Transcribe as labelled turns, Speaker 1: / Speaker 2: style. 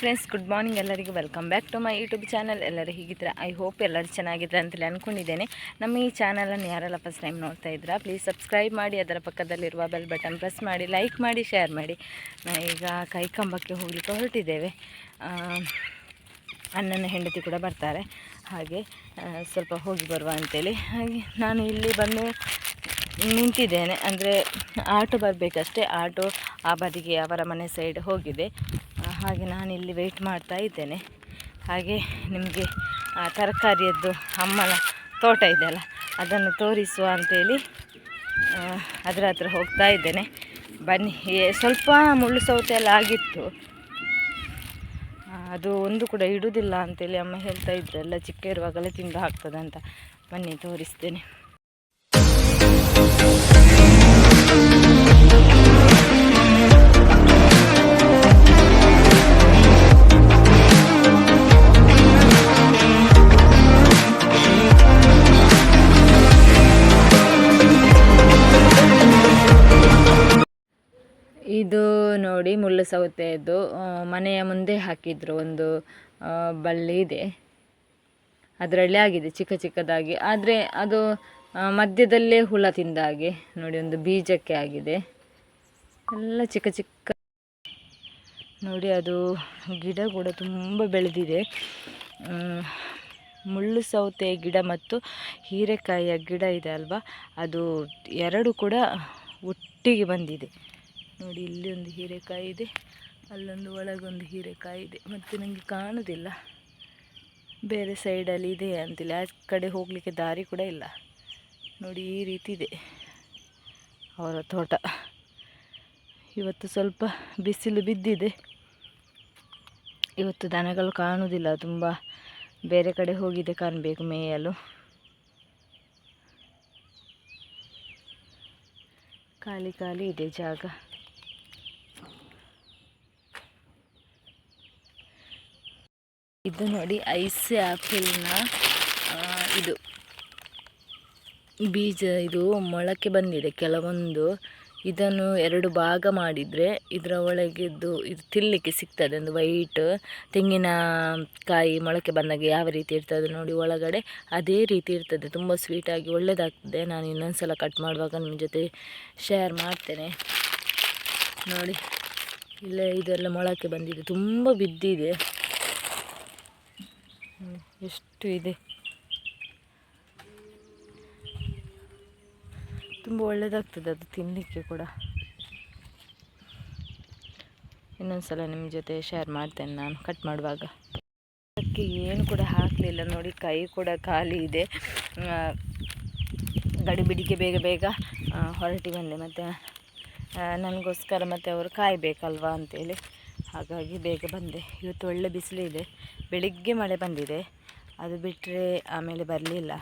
Speaker 1: Friends good morning ಎಲ್ಲರಿಗೂ welcome back to my YouTube channel ಎಲ್ಲರೂ ಹೀಗಿದ್ರೆ ಐ ಹೋಪ್ ಎಲ್ಲರೂ ಚೆನ್ನಾಗಿದ್ರೆ ಅಂತೇಳಿ ಅಂದ್ಕೊಂಡಿದ್ದೇನೆ ನಮ್ಮ ಈ ಚಾನಲನ್ನು ಯಾರೆಲ್ಲ ಫಸ್ಟ್ ಟೈಮ್ ನೋಡ್ತಾ ಇದ್ದೀರಾ ಪ್ಲೀಸ್ ಸಬ್ಸ್ಕ್ರೈಬ್ ಮಾಡಿ, ಅದರ ಪಕ್ಕದಲ್ಲಿರುವ ಬೆಲ್ ಬಟನ್ ಪ್ರೆಸ್ ಮಾಡಿ ಲೈಕ್ ಮಾಡಿ ಶೇರ್ ಮಾಡಿ. ಈಗ ಕೈಕಂಬಕ್ಕೆ ಹೋಗಲಿಕ್ಕೆ ಹೊರಟಿದ್ದೇವೆ. ಅಣ್ಣನ ಹೆಂಡತಿ ಕೂಡ ಬರ್ತಾರೆ. ಹಾಗೆ ಸ್ವಲ್ಪ ಹೋಗಿ ಬರುವ ಅಂತೇಳಿ. ಹಾಗೆ ನಾನು ಇಲ್ಲಿ ಬಂದು ನಿಂತಿದ್ದೇನೆ. ಅಂದರೆ ಆಟೋ ಬರಬೇಕಷ್ಟೇ. ಆಟೋ ಆ ಬದಿಗೆ ಅವರ ಮನೆ ಸೈಡ್ ಹೋಗಿದೆ. ಹಾಗೆ ಇಲ್ಲಿ ವೆಯ್ಟ್ ಮಾಡ್ತಾ ಇದ್ದೇನೆ. ಹಾಗೆ ನಿಮಗೆ ತರಕಾರಿಯದ್ದು ಅಮ್ಮನ ತೋಟ ಇದೆಯಲ್ಲ, ಅದನ್ನು ತೋರಿಸುವ ಅಂತೇಳಿ ಅದರ ಹತ್ರ ಹೋಗ್ತಾ ಇದ್ದೇನೆ. ಬನ್ನಿ ಸ್ವಲ್ಪ ಮುಳ್ಳು ಸೌತೆ ಎಲ್ಲ ಆಗಿತ್ತು. ಅದು ಒಂದು ಕೂಡ ಇಡುವುದಿಲ್ಲ ಅಂತೇಳಿ ಅಮ್ಮ ಹೇಳ್ತಾ ಇದ್ರು. ಎಲ್ಲ ಚಿಕ್ಕ ಇರುವಾಗಲೇ ತಿಂದು ಹಾಕ್ತದೆ ಅಂತ ಬನ್ನಿ, ತೋರಿಸ್ತೇನೆ. ಇದು ನೋಡಿ ಮುಳ್ಳು ಸೌತೆಯದ್ದು ಆ, ಮನೆಯ ಮುಂದೆ ಹಾಕಿದ್ರು ಒಂದು ಬಳ್ಳಿ ಇದೆ. ಅದರಲ್ಲಿ ಆಗಿದೆ ಚಿಕ್ಕ ಚಿಕ್ಕದಾಗಿ. ಆದರೆ ಅದು ಮಧ್ಯದಲ್ಲೇ ಹುಳ ತಿಂದ ಹಾಗೆ. ನೋಡಿ ಒಂದು ಬೀಜಕ್ಕೆ ಆಗಿದೆ. ಎಲ್ಲ ಚಿಕ್ಕ ಚಿಕ್ಕ. ನೋಡಿ ಅದು ಗಿಡ ಕೂಡ ತುಂಬ ಬೆಳೆದಿದೆ. ಮುಳ್ಳು ಸೌತೆ ಗಿಡ ಮತ್ತು ಹೀರೆಕಾಯಿಯ ಗಿಡ ಇದೆ ಅಲ್ವಾ? ಅದು ಎರಡು ಕೂಡ ಒಟ್ಟಿಗೆ ಬಂದಿದೆ. ನೋಡಿ ಇಲ್ಲಿ ಒಂದು ಹೀರೆಕಾಯಿ ಇದೆ, ಅಲ್ಲೊಂದು ಒಳಗೊಂದು ಹೀರೆಕಾಯಿ ಇದೆ. ಮತ್ತು ನನಗೆ ಕಾಣುವುದಿಲ್ಲ ಬೇರೆ ಸೈಡಲ್ಲಿ ಇದೆ ಅಂತಿಲ್ಲ. ಆ ಕಡೆ ಹೋಗಲಿಕ್ಕೆ ದಾರಿ ಕೂಡ ಇಲ್ಲ. ನೋಡಿ ಈ ರೀತಿ ಇದೆ ಅವರ ತೋಟ. ಇವತ್ತು ಸ್ವಲ್ಪ ಬಿಸಿಲು ಬಿದ್ದಿದೆ. ಇವತ್ತು ದನಗಳು ಕಾಣುವುದಿಲ್ಲ ತುಂಬ ಬೇರೆ ಕಡೆ ಹೋಗಿದೆ ಕಾಣಬೇಕು ಮೇಯಲು. ಖಾಲಿ ಖಾಲಿ ಇದೆ ಜಾಗ. ಇದು ನೋಡಿ ಐಸ್ ಆ್ಯಪಲ್ನ ಇದು ಬೀಜ ಇದು ಮೊಳಕೆ ಬಂದಿದೆ ಕೆಲವೊಂದು. ಇದನ್ನು ಎರಡು ಭಾಗ ಮಾಡಿದರೆ ಇದರ ಒಳಗಿದ್ದು ಇದು ತಿನ್ನಲಿಕ್ಕೆ ಸಿಗ್ತದೆ. ಒಂದು ವೈಟ್ ತೆಂಗಿನ ಕಾಯಿ ಮೊಳಕೆ ಬಂದಾಗ ಯಾವ ರೀತಿ ಇರ್ತದೆ ನೋಡಿ ಒಳಗಡೆ. ಅದೇ ರೀತಿ ಇರ್ತದೆ. ತುಂಬ ಸ್ವೀಟಾಗಿ ಒಳ್ಳೆಯದಾಗ್ತದೆ ನಾನು ಇನ್ನೊಂದು ಸಲ ಕಟ್ ಮಾಡುವಾಗ ನಿಮ್ಮ ಜೊತೆ ಶೇರ್ ಮಾಡ್ತೇನೆ. ನೋಡಿ, ಇಲ್ಲ ಇದೆಲ್ಲ ಮೊಳಕೆ ಬಂದಿದೆ. ತುಂಬ ಬಿದ್ದಿದೆ. ಎಷ್ಟು ಇದೆ? ತುಂಬ ಒಳ್ಳೆಯದಾಗ್ತದೆ ಅದು ತಿನ್ನಲಿಕ್ಕೆ ಕೂಡ. ಇನ್ನೊಂದು ಸಲ ನಿಮ್ಮ ಜೊತೆ ಶೇರ್ ಮಾಡ್ತೇನೆ ನಾನು ಕಟ್ ಮಾಡುವಾಗ. ಅದಕ್ಕೆ ಏನು ಕೂಡ ಹಾಕಲಿಲ್ಲ ನೋಡಿ, ಕೈ ಕೂಡ ಖಾಲಿ ಇದೆ. ಗಡಿಬಿಡಿಗೆ ಬೇಗ ಬೇಗ ಹೊರಟಿ ಬಂದೆ ಮತ್ತು ನನಗೋಸ್ಕರ ಮತ್ತು ಅವರು ಕಾಯಬೇಕಲ್ವಾ ಅಂತೇಳಿ. ಹಾಗಾಗಿ ಬೇಗ ಬಂದೆ. ಇವತ್ತು ಒಳ್ಳೆ ಬಿಸಿಲಿದೆ ಬೆಳಿಗ್ಗೆ ಮಳೆ ಬಂದಿದೆ. ಅದು ಬಿಟ್ಟರೆ ಆಮೇಲೆ ಬರಲಿಲ್ಲ.